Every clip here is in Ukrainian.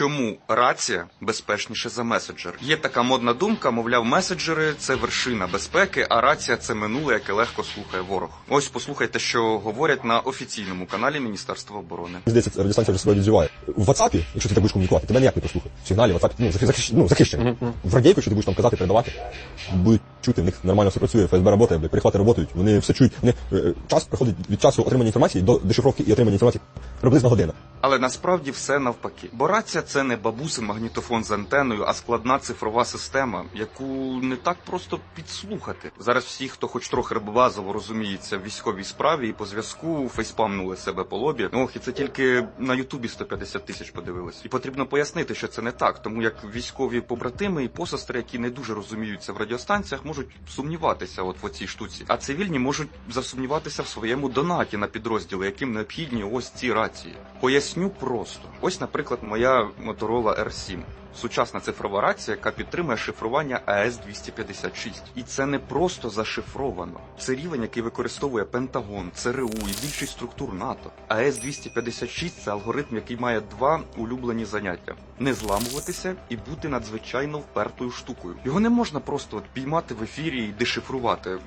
Чому рація безпечніше за меседжер? Є така модна думка, мовляв, меседжери це вершина безпеки, а рація це минуле, яке легко слухає ворог. Ось послухайте, що говорять на офіційному каналі Міністерства оборони. Здається, радіостанція вже себе відзиває. В WhatsApp, якщо ти так будеш комунікувати, тебе ніяк не послухає. В сигналі WhatsApp, ну, захищ, ну, захищений. В радійку, якщо ти будеш там казати, передавати, будуть чути, в них нормально все працює, ФСБ працює, блядь, перехвати працюють, вони все чують. Вони, е, час приходить від часу отримання інформації до дешифровки і отримання інформації приблизно година. Але насправді все навпаки. Бо рація це не бабусин магнітофон з антеною, а складна цифрова система, яку не так просто підслухати. Зараз всі, хто хоч трохи базово розуміється в військовій справі і по зв'язку, фейспамнули себе по лобі. Ох, і це тільки на Ютубі 150 тисяч подивились. І потрібно пояснити, що це не так, тому як військові побратими і посестри, які не дуже розуміються в радіостанціях, можуть сумніватися от в оцій штуці. А цивільні можуть засумніватися в своєму донаті на підрозділи, яким необхідні ось ці рації. Поясню просто. Ось, наприклад, моя Motorola R7. Сучасна цифрова рація, яка підтримує шифрування АС-256. І це не просто зашифровано. Це рівень, який використовує Пентагон, ЦРУ і більшість структур НАТО. АС-256 – це алгоритм, який має два улюблені заняття: не зламуватися і бути надзвичайно впертою штукою. Його не можна просто от піймати в ефірі і дешифрувати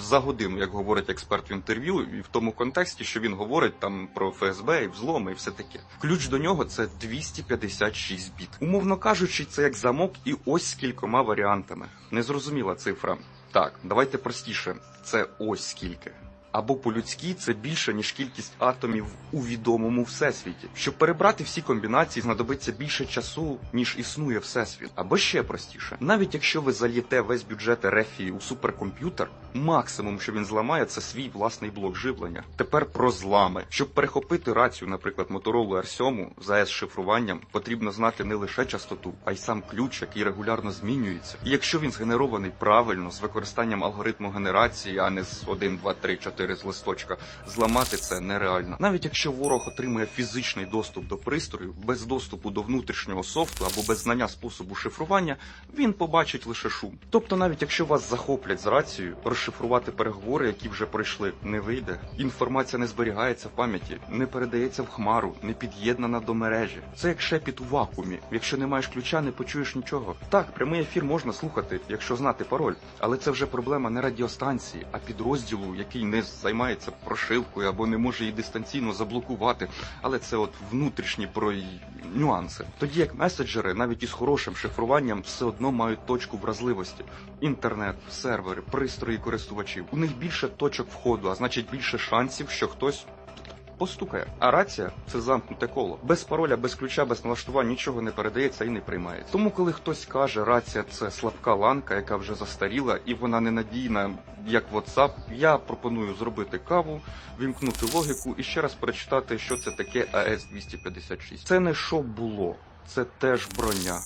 за годину, як говорить експерт в інтерв'ю, і в тому контексті, що він говорить там про ФСБ і взломи, і все таке. Ключ до нього це 256 біт. Умовно кажучи, це як замок, і ось з кількома варіантами. Незрозуміла цифра. Так, давайте простіше. Це ось скільки. Або по-людськи це більше, ніж кількість атомів у відомому всесвіті. Щоб перебрати всі комбінації, знадобиться більше часу, ніж існує всесвіт. Або ще простіше, навіть якщо ви зальєте весь бюджет Ерефії у суперкомп'ютер, максимум, що він зламає, це свій власний блок живлення. Тепер про злами. Щоб перехопити рацію, наприклад, Motorola R7 з AES шифруванням, потрібно знати не лише частоту, а й сам ключ, який регулярно змінюється. І якщо він згенерований правильно з використанням алгоритму генерації, а не з 1, 2, 3, 4 з листочка, зламати це нереально. Навіть якщо ворог отримує фізичний доступ до пристрою, без доступу до внутрішнього софту або без знання способу шифрування, він побачить лише шум. Тобто, навіть якщо вас захоплять з рацією, розшифрувати переговори, які вже пройшли, не вийде. Інформація не зберігається в пам'яті, не передається в хмару, не під'єднана до мережі. Це як шепіт у вакуумі. Якщо не маєш ключа, не почуєш нічого. Так, прямий ефір можна слухати, якщо знати пароль, але це вже проблема не радіостанції, а підрозділу, який не займається прошивкою або не може її дистанційно заблокувати. Але це от внутрішні про нюанси. Тоді як меседжери, навіть із хорошим шифруванням, все одно мають точку вразливості. Інтернет, сервери, пристрої користувачів. У них більше точок входу, а значить більше шансів, що хтось. Постукає, а рація це замкнуте коло. Без пароля, без ключа, без налаштувань нічого не передається і не приймається. Тому, коли хтось каже, рація це слабка ланка, яка вже застаріла, і вона ненадійна, як WhatsApp, я пропоную зробити каву, вімкнути логіку і ще раз перечитати, що це таке АС 256 Це не що було, це теж броня.